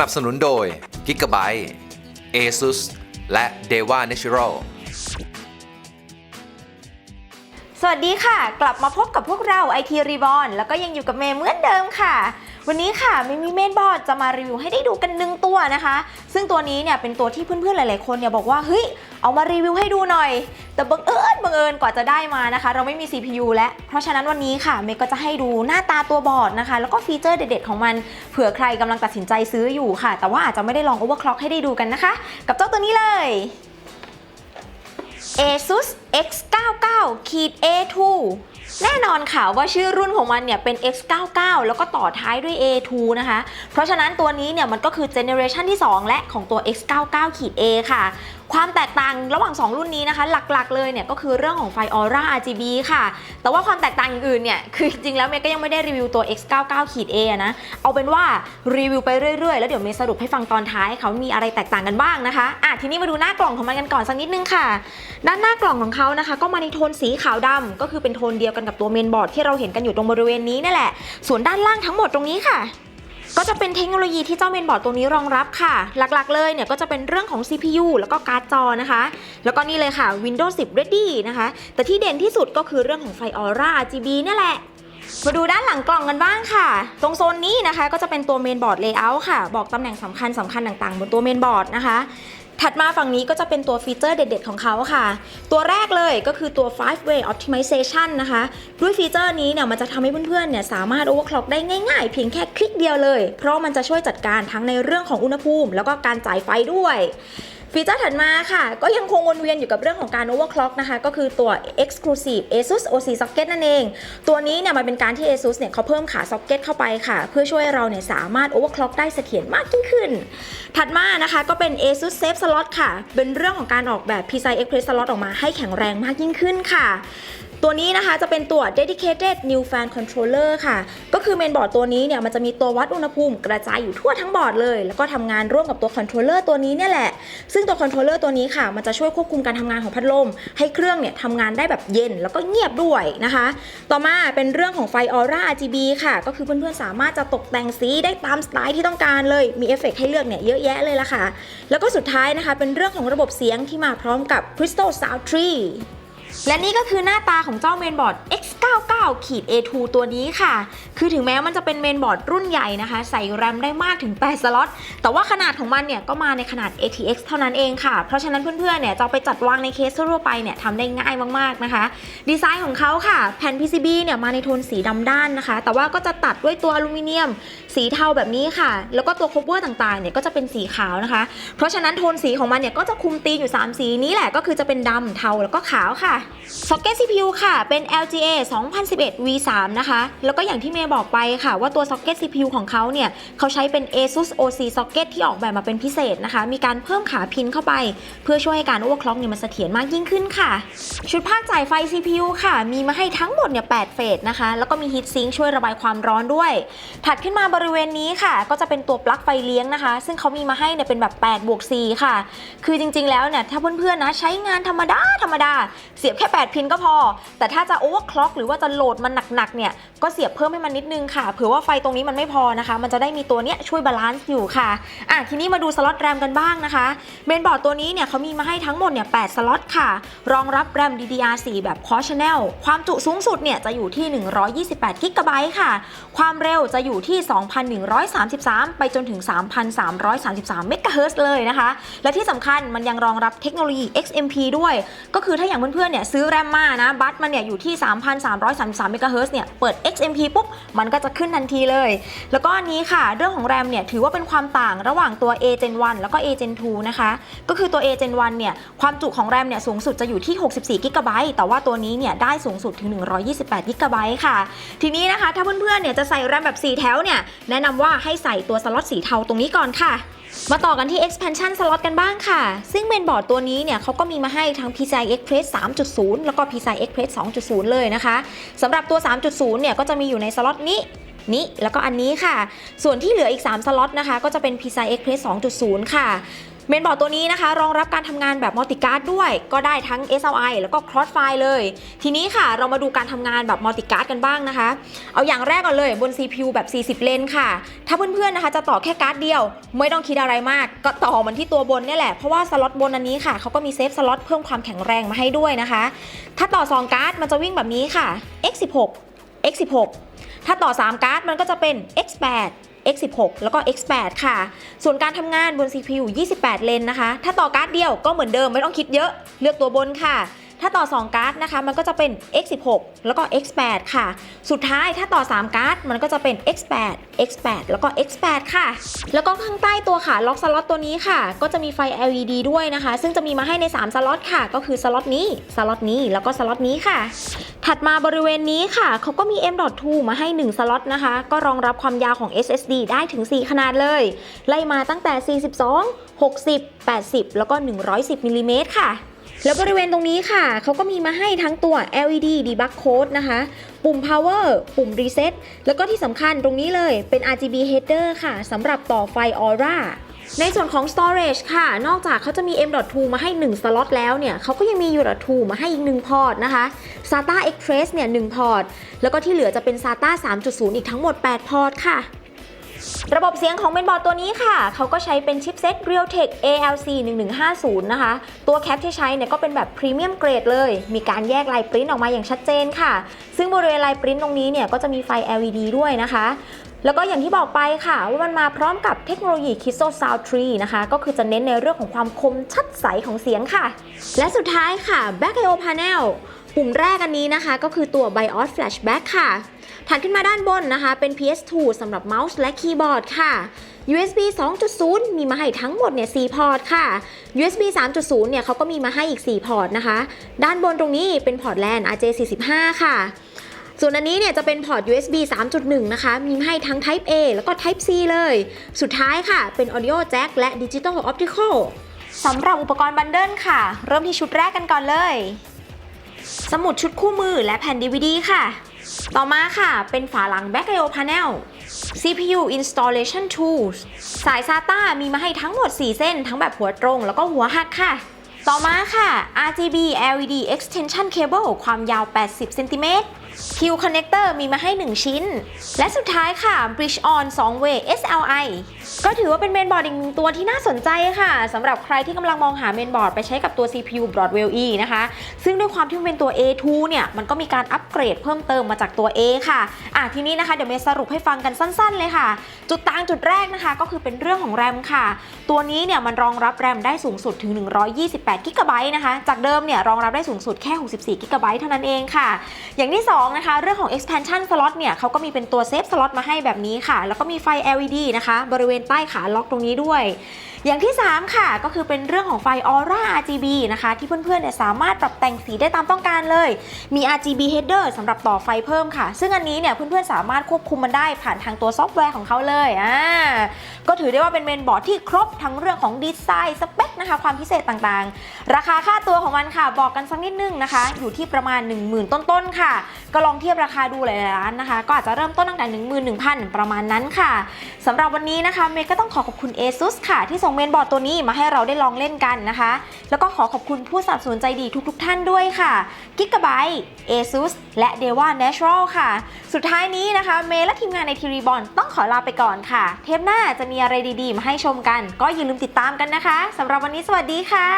นับสนุนโดย Gigabyte ASUS และ Deva Natural สวัสดีค่ะ กลับมาพบกับพวกเรา IT Reborn แล้วก็ยังอยู่กับเมย์เหมือนเดิมค่ะ วันนี้ค่ะเมย์มีเมนบอร์ดจะมารีวิวให้ได้ดูกันหนึ่งตัวนะคะ ซึ่งตัวนี้เนี่ยเป็นตัวที่เพื่อนๆหลายๆคนเนี่ยบอกว่าเฮ้ย เอามารีวิวให้ดูหน่อย แต่บังเอิญบังเอิญกว่าจะได้มานะคะ เราไม่มี CPU และ เพราะฉะนั้นวันนี้ค่ะเมย์ก็จะให้ดูหน้าตาตัวบอร์ดนะคะ แล้วก็ฟีเจอร์เด็ดๆของมันเผื่อใครกำลังตัดสินใจซื้ออยู่ค่ะ แต่ว่าอาจจะไม่ได้ลองโอเวอร์คล็อกให้ได้ดูกันนะคะ กับเจ้าตัวนี้เลย ASUS X99 ขีด A2 แน่นอนค่ะว่าชื่อรุ่นของมันเนี่ยเป็น X99 แล้วก็ต่อท้ายด้วย A2 นะคะ เพราะฉะนั้นตัวนี้เนี่ยมันก็คือเจเนอเรชันที่ 2 และของตัว X99 ขีด A ค่ะ ความแตกต่างระหว่าง 2 รุ่นนี้นะคะ หลักๆเลยเนี่ยก็คือเรื่องของไฟ Aura RGB ค่ะ แต่ว่าความแตกต่างอื่นเนี่ยคือจริงๆแล้วเมย์ก็ยังไม่ได้รีวิวตัว X99 ขีด A นะ เอาเป็นว่ารีวิวไปเรื่อยๆ แล้วเดี๋ยวเมย์สรุปให้ฟังตอนท้ายเขามีอะไรแตกต่างกันบ้างนะคะอะทีนี้มาดูหน้ากล่องของมันกันก่อนสักนิดนึงค่ะ ด้านหน้ากล่องของเขานะคะ ก็มาในโทนสีขาวดำก็คือเป็นโทนเดียวกันกับตัวเมนบอร์ดที่เราเห็นกันอยู่ตรงบริเวณนี้นั่นแหละ ส่วนด้านล่างทั้งหมดตรงนี้ค่ะก็จะเป็นเทคโนโลยีที่เจ้าเมนบอร์ดตัวนี้รองรับค่ะ หลักๆเลยเนี่ยก็จะเป็นเรื่องของ CPU แล้วก็การ์ดจอนะคะ แล้วก็นี่เลยค่ะ Windows 10 Ready นะคะ แต่ที่เด่นที่สุดก็คือเรื่องของไฟ Aura RGB นี่แหละ มาดูด้านหลังกล่องกันบ้างค่ะ ตรงโซนนี้นะคะก็จะเป็นตัวเมนบอร์ดเลเยอร์ค่ะ บอกตำแหน่งสำคัญสำคัญต่างๆ บนตัวเมนบอร์ดนะคะ ถัดมาฝั่งนี้ก็จะเป็นตัวฟีเจอร์เด็ด ๆ ของเขาค่ะ ตัวแรกเลยก็คือตัว 5 way optimization นะคะ ด้วยฟีเจอร์นี้เนี่ยมันจะทำให้เพื่อนๆเนี่ยสามารถ overclock ได้ง่าย ๆ เพียงแค่คลิกเดียวเลย เพราะมันจะช่วยจัดการทั้งในเรื่องของอุณหภูมิ แล้วก็การจ่ายไฟด้วย ฟีเจอร์ถัดมาค่ะ ก็ยังคงวนเวียนอยู่กับเรื่องของการ overclock นะคะ ก็คือตัว exclusive ASUS OC socket นั่นเอง ตัวนี้เนี่ยมันเป็นการที่ ASUS เนี่ยเขาเพิ่มขา socket เข้าไปค่ะ เพื่อช่วยเราเนี่ยสามารถ overclock ได้เสถียรมากยิ่งขึ้น ถัดมานะคะก็เป็น ASUS Safe Slot ค่ะ เป็นเรื่องของการออกแบบ PCI Express Slot ออกมาให้แข็งแรงมากยิ่งขึ้นค่ะ ตัวนี้นะคะจะเป็นตัว dedicated new fan controller ค่ะ ก็คือเมนบอร์ดตัวนี้เนี่ยมันจะมีตัววัดอุณหภูมิกระจายอยู่ทั่วทั้งบอร์ดเลย แล้วก็ทำงานร่วมกับตัวคอนโทรลเลอร์ตัวนี้เนี่ยแหละ ซึ่งตัวคอนโทรลเลอร์ตัวนี้ค่ะ มันจะช่วยควบคุมการทำงานของพัดลม ให้เครื่องเนี่ยทำงานได้แบบเย็นแล้วก็เงียบด้วยนะคะ ต่อมาเป็นเรื่องของไฟ Aura RGB ค่ะ ก็คือเพื่อนๆสามารถจะตกแต่งสีได้ตามสไตล์ที่ต้องการเลย มีเอฟเฟกต์ให้เลือกเนี่ยเยอะแยะเลยละค่ะ แล้วก็สุดท้ายนะคะ เป็นเรื่องของระบบเสียงที่มาพร้อมกับ Crystal Sound Tree และนี่ก็คือหน้าตาของเจ้าเมนบอร์ด X99 ขีด A2 ตัวนี้ค่ะ คือถึงแม้มันจะเป็นเมนบอร์ดรุ่นใหญ่นะคะ ใส่แรมได้มากถึง 8 สล็อต แต่ว่าขนาดของมันเนี่ยก็มาในขนาด ATX เท่านั้นเองค่ะ เพราะฉะนั้นเพื่อนๆ เนี่ยจะไปจัดวางในเคสทั่วไปเนี่ยทำได้ง่ายมากๆนะคะ ดีไซน์ของเขาค่ะ แผ่น PCB เนี่ยมาในโทนสีดำด้านนะคะ แต่ว่าก็จะตัดด้วยตัวอลูมิเนียม สีเทาแบบนี้ค่ะ แล้วก็ตัวคบเวอร์ต่างๆ เนี่ยก็จะเป็นสีขาวนะคะ เพราะฉะนั้นโทนสีของมันเนี่ยก็จะคุมธีมอยู่ 3 สีนี้แหละ ก็คือจะเป็นดำเทาแล้วก็ขาวค่ะซ็อกเก็ต CPU ค่ะ เป็น LGA 2011 V3 นะคะ แล้วก็อย่างที่เมย์บอกไปค่ะ ว่าตัวซ็อกเก็ต CPU ของเขาเนี่ย เขาใช้เป็น ASUS OC socket ที่ออกแบบมาเป็นพิเศษนะคะ มีการเพิ่มขาพินเข้าไป เพื่อช่วยให้การ overclock เนี่ยมันเสถียรมากยิ่งขึ้นค่ะ ชุดภาคจ่ายไฟ CPU ค่ะ มีมาให้ทั้งหมดเนี่ย8เฟสนะคะ แล้วก็มี heat sink ช่วยระบายความร้อนด้วย ถัดขึ้นมาบริเวณนี้ค่ะ ก็จะเป็นตัวปลั๊กไฟเลี้ยงนะคะ ซึ่งเขามีมาให้เนี่ยเป็นแบบ8บวก4ค่ะ คือจริง ๆ แล้วเนี่ยถ้าเพื่อนๆนะใช้งานธรรมดาธรรมดาเสียยบแค่ 8 พินก็พอ แต่ถ้าจะ overclock หรือว่าจะโหลดมันหนักๆเนี่ยก็เสียบเพิ่มให้มันนิดนึงค่ะเผื่อว่าไฟตรงนี้มันไม่พอนะคะ มันจะได้มีตัวเนี้ยช่วยบาลานซ์อยู่ค่ะอะทีนี้มาดูสล็อตแรมกันบ้างนะคะเมนบอร์ดตัวนี้เนี่ยเขามีมาให้ทั้งหมดเนี่ย8สล็อตค่ะ รองรับแรม DDR4 แบบ Quad Channel ความจุสูงสุดเนี่ยจะอยู่ที่ 128 g b ค่ะ ความเร็วจะอยู่ที่ 2,133 ไปจนถึง 3,333 เมกะเฮิรตซ์เลยนะคะ และที่สำคัญมันยังรองรับเทคโนโลยี XMP ด้วย ก็คือถ้าอย่างเพื่อนๆเนี่ยซื้อแรมมานะบัตมันเนี่ยอยู่ที่ 3,333เมกะเฮิรตซ์เนี่ยเปิด XMP ปุ๊บ มันก็จะขึ้นทันทีเลย แล้วก็อันนี้ค่ะ เรื่องของแรมเนี่ยถือว่าเป็นความต่างระหว่างตัว A Gen 1 แล้วก็ A Gen 2 นะคะ ก็คือตัว A Gen 1 เนี่ยความจุของแรมเนี่ยสูงสุดจะอยู่ที่ 64 g b แต่ว่าตัวนี้เนี่ยได้สูงสุดถึง 128 g b ค่ะ ทีนี้นะคะ ถ้าเพื่อนๆเนี่ยจะใส่แรมแบบ 4 แถวเนี่ยแนะนำว่าให้ใส่ตัวสล็อตสีเทาตรงนี้ก่อนค่ะ มาต่อกันที่ expansion slot กันบ้างค่ะ ซึ่งเมนบอร์ดตัวนี้เนี่ยเขาก็มีมาให้ทั้ง PCI Express 3.0 แล้วก็ PCI Express 2.0 เลยนะคะสำหรับตัว 3.0 เนี่ยก็จะมีอยู่ในสล็อตนี้ นี้แล้วก็อันนี้ค่ะ ส่วนที่เหลืออีก 3 สล็อตนะคะ ก็จะเป็น PCI Express 2.0 ค่ะเมนบอร์ดตัวนี้นะคะ รองรับการทำงานแบบมัลติการ์ดด้วย ก็ได้ทั้ง SLI แล้วก็ Cross File เลย ทีนี้ค่ะเรามาดูการทำงานแบบมัลติการ์ดกันบ้างนะคะ เอาอย่างแรกก่อนเลยบน CPU แบบ 40 เลนค่ะ ถ้าเพื่อนๆนะคะจะต่อแค่การ์ดเดียว ไม่ต้องคิดอะไรมาก ก็ต่อมันที่ตัวบนนี่แหละ เพราะว่าสล็อตบนอันนี้ค่ะเขาก็มีเซฟสล็อตเพิ่มความแข็งแรงมาให้ด้วยนะคะ ถ้าต่อ 2 การ์ดมันจะวิ่งแบบนี้ค่ะ x16 x16 ถ้าต่อ 3 การ์ดมันก็จะเป็น x8 x16 แล้วก็ x8 ค่ะ ส่วนการทำงานบน CPU 28 เลนนะคะ ถ้าต่อการ์ดเดียวก็เหมือนเดิมไม่ต้องคิดเยอะเลือกตัวบนค่ะ ถ้าต่อ 2 การ์ดนะคะ มันก็จะเป็น x16 แล้วก็ x8 ค่ะ สุดท้ายถ้าต่อ 3 การ์ดมันก็จะเป็น x8 x8 แล้วก็ x8 ค่ะ แล้วก็ข้างใต้ตัวขาล็อกสล็อตตัวนี้ค่ะ ก็จะมีไฟ LED ด้วยนะคะ ซึ่งจะมีมาให้ใน 3 สล็อตค่ะ ก็คือสล็อตนี้ สล็อตนี้ แล้วก็สล็อตนี้ค่ะ ถัดมาบริเวณนี้ค่ะ เขาก็มี M.2 มาให้ 1 สล็อตนะคะ ก็รองรับความยาวของ SSD ได้ถึง 4 ขนาดเลย ไล่มาตั้งแต่ 42 60 80 แล้วก็ 110มิลลิเมตรค่ะแล้วบริเวณตรงนี้ค่ะ เขาก็มีมาให้ทั้งตัว LED debug code นะคะ ปุ่ม power ปุ่ม reset แล้วก็ที่สำคัญตรงนี้เลยเป็น RGB header ค่ะสำหรับต่อไฟ Aura ในส่วนของ storage ค่ะ นอกจากเขาจะมี M.2 มาให้ 1 สล็อตแล้วเนี่ยเขาก็ยังมี U.2 มาให้อีก 1 พอร์ตนะคะ SATA Express เนี่ย1พอร์ต แล้วก็ที่เหลือจะเป็น SATA 3.0 อีกทั้งหมด 8 พอร์ตค่ะระบบเสียงของเมนบอร์ดตัวนี้ค่ะ เขาก็ใช้เป็นชิปเซ็ต Realtek ALC 1150 นะคะ ตัวแคปที่ใช้เนี่ยก็เป็นแบบพรีเมียมเกรดเลย มีการแยกลายปริ้นออกมาอย่างชัดเจนค่ะ ซึ่งบริเวณลายปริ้นตรงนี้เนี่ยก็จะมีไฟ LED ด้วยนะคะ แล้วก็อย่างที่บอกไปค่ะ ว่ามันมาพร้อมกับเทคโนโลยี Crystal Sound 3นะคะ ก็คือจะเน้นในเรื่องของความคมชัดใสของเสียงค่ะ และสุดท้ายค่ะ Back I/O Panel ปุ่มแรกอันนี้นะคะ ก็คือตัว BIOS Flashback ค่ะ ถัดขึ้นมาด้านบนนะคะ เป็น PS2 สำหรับเมาส์และคีย์บอร์ดค่ะ USB 2.0 มีมาให้ทั้งหมดเนี่ย 4 พอร์ตค่ะ USB 3.0 เนี่ยเขาก็มีมาให้อีก 4 พอร์ตนะคะ ด้านบนตรงนี้เป็นพอร์ต LAN RJ45 ค่ะ ส่วนอันนี้เนี่ยจะเป็นพอร์ต USB 3.1 นะคะ มีให้ทั้ง Type A แล้วก็ Type C เลย สุดท้ายค่ะ เป็น Audio Jack และ Digital Optical สำหรับอุปกรณ์บันเดิลค่ะ เริ่มที่ชุดแรกกันก่อนเลย สมุดชุดคู่มือและแผ่น DVD ค่ะ ต่อมาค่ะ เป็นฝาหลัง Back I/O Panel CPU Installation Tools สาย SATA มีมาให้ทั้งหมด 4 เส้น ทั้งแบบหัวตรงแล้วก็หัวหักค่ะ ต่อมาค่ะ RGB LED Extension Cable ความยาว 80 เซนติเมตร Q Connector มีมาให้ 1 ชิ้น และสุดท้ายค่ะ Bridge On 2 Way SLI ก็ถือว่าเป็นเมนบอร์ดอีกหนึ่งตัวที่น่าสนใจค่ะสำหรับใครที่กำลังมองหาเมนบอร์ดไปใช้กับตัว CPU Broadwell E นะคะ ซึ่งด้วยความที่มันเป็นตัว A2 เนี่ย มันก็มีการอัปเกรดเพิ่มเติมมาจากตัว A ค่ะอะทีนี้นะคะเดี๋ยวเมย์สรุปให้ฟังกันสั้น ๆ เลยค่ะ จุดต่างจุดแรกนะคะ ก็คือเป็นเรื่องของแรมค่ะ ตัวนี้เนี่ยมันรองรับแรมได้สูงสุดถึง 128กิกะไบต์นะคะ จากเดิมเนี่ยรองรับได้สูงสุดแค่ 64กิกะไบต์เท่านั้นเองค่ะ อย่างที่ส2นะคะเรื่องของ expansion slot เนี่ยเขาก็มีเป็นตัวเซฟสล็อตมาให้แบบนี้ค่ะ แล้วก็มีไฟ LED นะคะ บริเวณใต้ขาล็อกตรงนี้ด้วยอย่างที่ 3 ค่ะ ก็คือเป็นเรื่องของไฟ Aura RGB นะคะ ที่เพื่อนๆเนี่ยสามารถปรับแต่งสีได้ตามต้องการเลย มี RGB header สำหรับต่อไฟเพิ่มค่ะ ซึ่งอันนี้เนี่ยเพื่อนๆสามารถควบคุมมันได้ผ่านทางตัวซอฟต์แวร์ของเขาเลยอ่าก็ถือได้ว่าเป็นเมนบอร์ดที่ครบทั้งเรื่องของดีไซน์สเปคนะคะ ความพิเศษต่างๆ ราคาค่าตัวของมันค่ะ บอกกันสักนิดนึงนะคะ อยู่ที่ประมาณ 10,000 ต้นๆค่ะ ก็ลองเทียบราคาดูหลายๆร้านนะคะ ก็อาจจะเริ่มต้นตั้งแต่11,000 ประมาณนั้นค่ะสำหรับวันนี้นะคะเมย์ก็ต้องขอขอบคุณ ASUS ค่ะที่ส่งเมนบอร์ดตัวนี้มาให้เราได้ลองเล่นกันนะคะ แล้วก็ขอขอบคุณผู้สนับสนุนใจดีทุกๆท่านด้วยค่ะ Gigabyte ASUS และ Deva Natural ค่ะ สุดท้ายนี้นะคะ เมย์และทีมงานในทีรีบอลต้องขอลาไปก่อนค่ะ เทปหน้าจะมีอะไรดีๆ มาให้ชมกัน ก็อย่าลืมติดตามกันนะคะสำหรับวันนี้สวัสดีค่ะ